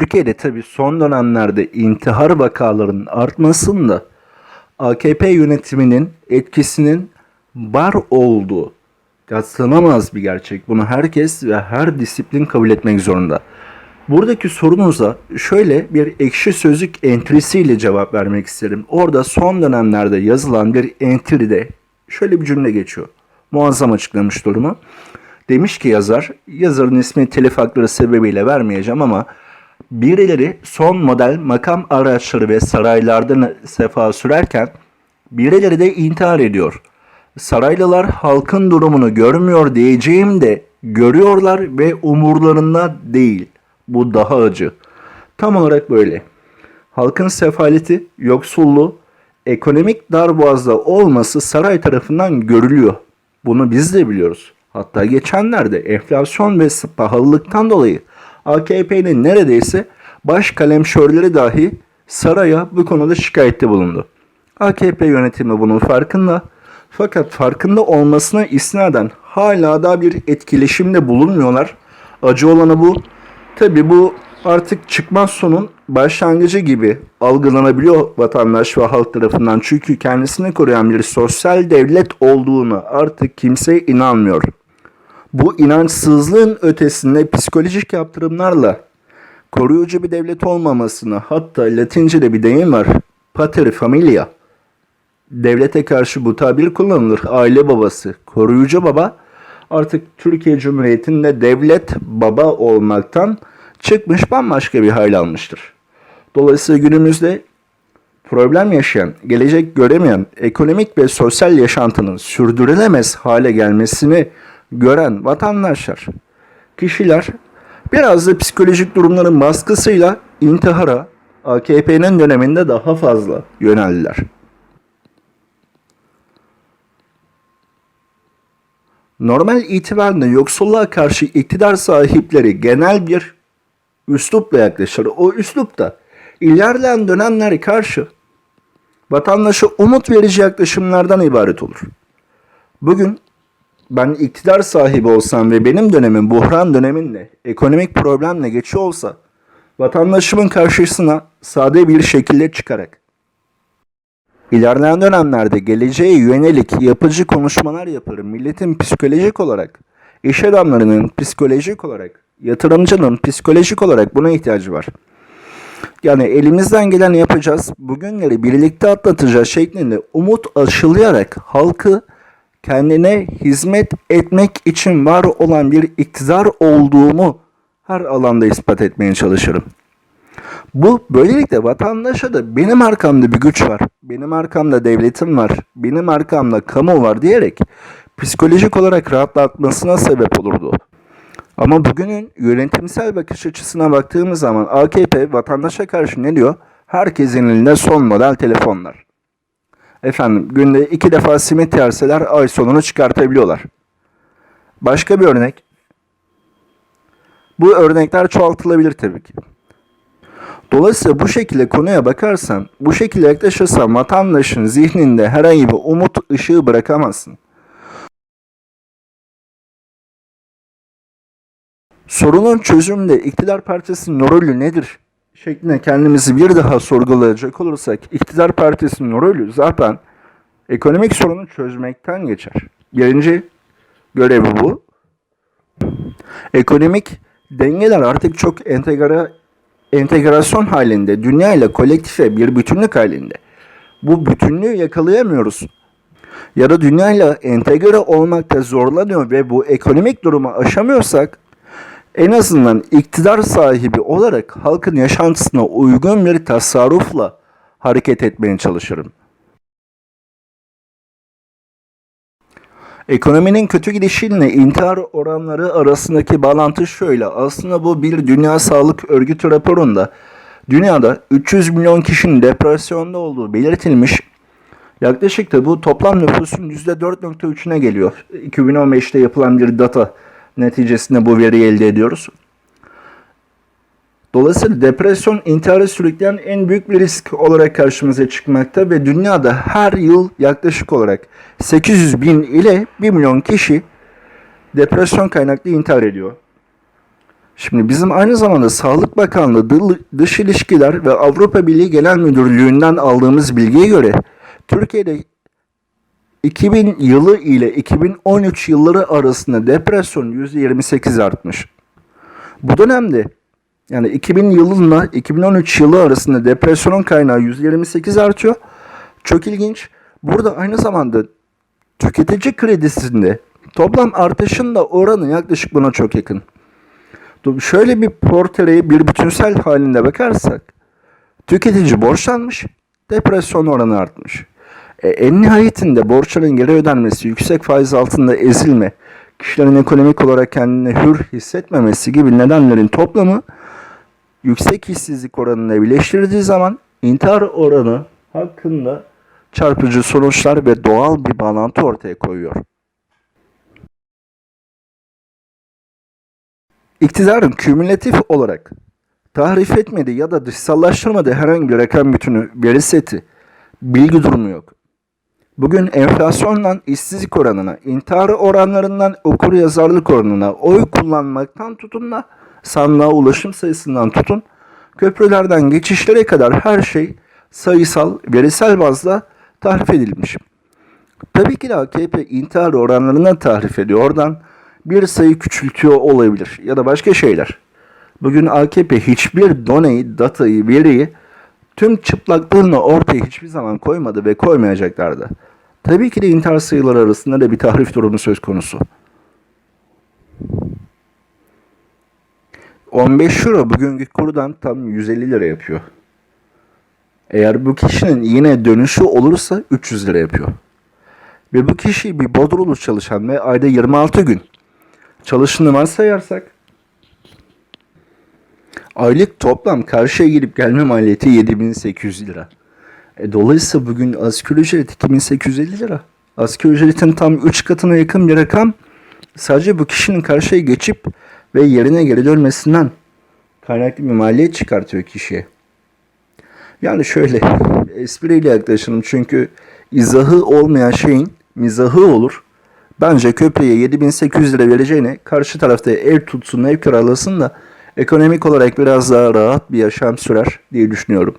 Türkiye'de tabii son dönemlerde intihar vakalarının artmasında AKP yönetiminin etkisinin var olduğu yadsınamaz bir gerçek. Bunu herkes ve her disiplin kabul etmek zorunda. Buradaki sorunuza şöyle bir ekşi sözlük entrisiyle cevap vermek isterim. Orada son dönemlerde yazılan bir entride şöyle bir cümle geçiyor. Muazzam açıklamış durumu. Demiş ki yazar, yazarın ismini telif hakları sebebiyle vermeyeceğim ama birileri son model makam araçları ve saraylarda sefa sürerken birileri de intihar ediyor. Saraylılar halkın durumunu görmüyor diyeceğim de görüyorlar ve umurlarında değil. Bu daha acı. Tam olarak böyle. Halkın sefaleti, yoksulluğu, ekonomik darboğazda olması saray tarafından görülüyor. Bunu biz de biliyoruz. Hatta geçenlerde enflasyon ve pahalılıktan dolayı AKP'nin neredeyse baş kalemşörleri dahi saraya bu konuda şikayette bulundu. AKP yönetimi bunun farkında. Fakat farkında olmasına isnaden hala da bir etkileşimde bulunmuyorlar. Acı olanı bu. Tabi bu artık çıkmaz sonun başlangıcı gibi algılanabiliyor vatandaş ve halk tarafından. Çünkü kendisini koruyan bir sosyal devlet olduğunu artık kimse inanmıyor. Bu inançsızlığın ötesinde psikolojik yaptırımlarla koruyucu bir devlet olmamasını hatta Latince'de bir deyim var. Pater familia. Devlete karşı bu tabir kullanılır. Aile babası, koruyucu baba artık Türkiye Cumhuriyeti'nde devlet baba olmaktan çıkmış bambaşka bir hal almıştır. Dolayısıyla günümüzde problem yaşayan, gelecek göremeyen, ekonomik ve sosyal yaşantının sürdürülemez hale gelmesini gören vatandaşlar, kişiler biraz da psikolojik durumların baskısıyla intihara AKP'nin döneminde daha fazla yöneldiler. Normal itibariyle yoksulluğa karşı iktidar sahipleri genel bir üslupla yaklaşır. O üslup da ilerleyen dönemlere karşı vatandaşa umut verici yaklaşımlardan ibaret olur. Bugün ben iktidar sahibi olsam ve benim dönemim buhran döneminle, ekonomik problemle geçiyor olsa vatandaşımın karşısına sade bir şekilde çıkarak İlerleyen dönemlerde geleceğe yönelik yapıcı konuşmalar yaparım. Milletin psikolojik olarak, iş adamlarının psikolojik olarak, yatırımcının psikolojik olarak buna ihtiyacı var. Yani elimizden geleni yapacağız, bugünleri birlikte atlatacağız şeklinde umut aşılayarak halkı kendine hizmet etmek için var olan bir iktidar olduğumu her alanda ispat etmeye çalışırım. Bu böylelikle vatandaşa da benim arkamda bir güç var, benim arkamda devletim var, benim arkamda kamu var diyerek psikolojik olarak rahatlatmasına sebep olurdu. Ama bugünün yönetimsel bakış açısına baktığımız zaman AKP vatandaşa karşı ne diyor? Herkesin elinde son model telefonlar. Efendim günde iki defa simit yerseler ay sonunu çıkartabiliyorlar. Başka bir örnek. Bu örnekler çoğaltılabilir tabii ki. Dolayısıyla bu şekilde konuya bakarsan, bu şekilde yaklaşırsan vatandaşın zihninde herhangi bir umut ışığı bırakamazsın. Sorunun çözümünde iktidar partisinin rolü nedir? Şeklinde kendimizi bir daha sorgulayacak olursak iktidar partisinin rolü zaten ekonomik sorunu çözmekten geçer. Birinci görevi bu. Ekonomik dengeler artık çok entegre entegrasyon halinde, dünya ile kolektife bir bütünlük halinde. Bu bütünlüğü yakalayamıyoruz. Ya da dünya ile entegre olmakta zorlanıyor ve bu ekonomik durumu aşamıyorsak en azından iktidar sahibi olarak halkın yaşantısına uygun bir tasarrufla hareket etmeye çalışırım. Ekonominin kötü gidişiyle intihar oranları arasındaki bağlantı şöyle. Aslında bu bir Dünya Sağlık Örgütü raporunda dünyada 300 milyon kişinin depresyonda olduğu belirtilmiş. Yaklaşık da bu toplam nüfusun %4.3'üne geliyor. 2015'te yapılan bir data neticesinde bu veriyi elde ediyoruz. Dolayısıyla depresyon intiharı sürükleyen en büyük bir risk olarak karşımıza çıkmakta ve dünyada her yıl yaklaşık olarak 800 bin ile 1 milyon kişi depresyon kaynaklı intihar ediyor. Şimdi bizim aynı zamanda Sağlık Bakanlığı Dı- Dış İlişkiler ve Avrupa Birliği Genel Müdürlüğü'nden aldığımız bilgiye göre Türkiye'de 2000 yılı ile 2013 yılları arasında depresyon %28 artmış. Bu dönemde yani 2000 yılıyla 2013 yılı arasında depresyonun kaynağı %28 artıyor. Çok ilginç. Burada aynı zamanda tüketici kredisinde toplam artışın da oranı yaklaşık buna çok yakın. Şöyle bir portreye bir bütünsel halinde bakarsak tüketici borçlanmış, depresyon oranı artmış. E, en nihayetinde borçların geri ödenmesi, yüksek faiz altında ezilme, kişilerin ekonomik olarak kendini hür hissetmemesi gibi nedenlerin toplamı yüksek işsizlik oranına birleştirdiği zaman intihar oranı hakkında çarpıcı sonuçlar ve doğal bir bağlantı ortaya koyuyor. İktidarın kümülatif olarak tahrif etmediği ya da dışsallaştırmadığı herhangi bir rakam bütünü, veri seti, bilgi durumu yok. Bugün enflasyondan işsizlik oranına, intihar oranlarından okur yazarlık oranına, oy kullanmaktan tutun da sandığa ulaşım sayısından tutun, köprülerden geçişlere kadar her şey sayısal, verisel bazda tahrif edilmiş. Tabii ki de AKP intihar oranlarına tahrif ediyor. Oradan bir sayı küçültüyor olabilir ya da başka şeyler. Bugün AKP hiçbir doneyi, datayı, veriyi tüm çıplaklığını ortaya hiçbir zaman koymadı ve koymayacaklardı. Tabii ki de intihar sayıları arasında da bir tahrif durumu söz konusu. 15 euro bugünkü kurdan tam 150 lira yapıyor. Eğer bu kişinin yine dönüşü olursa 300 lira yapıyor. Ve bu kişi bir Bodrumlu çalışan ve ayda 26 gün çalışını varsayarsak aylık toplam karşıya gidip gelme maliyeti 7800 lira. E, dolayısıyla bugün asgari ücret 2850 lira. Asgari ücretin tam 3 katına yakın bir rakam sadece bu kişinin karşıya geçip ve yerine geri dönmesinden kaynaklı bir maliyet çıkartıyor kişiye. Yani şöyle espriyle yaklaşalım çünkü izahı olmayan şeyin mizahı olur. Bence köpeğe 7800 lira vereceğine karşı tarafta ev tutsun, ev kiralasın da ekonomik olarak biraz daha rahat bir yaşam sürer diye düşünüyorum.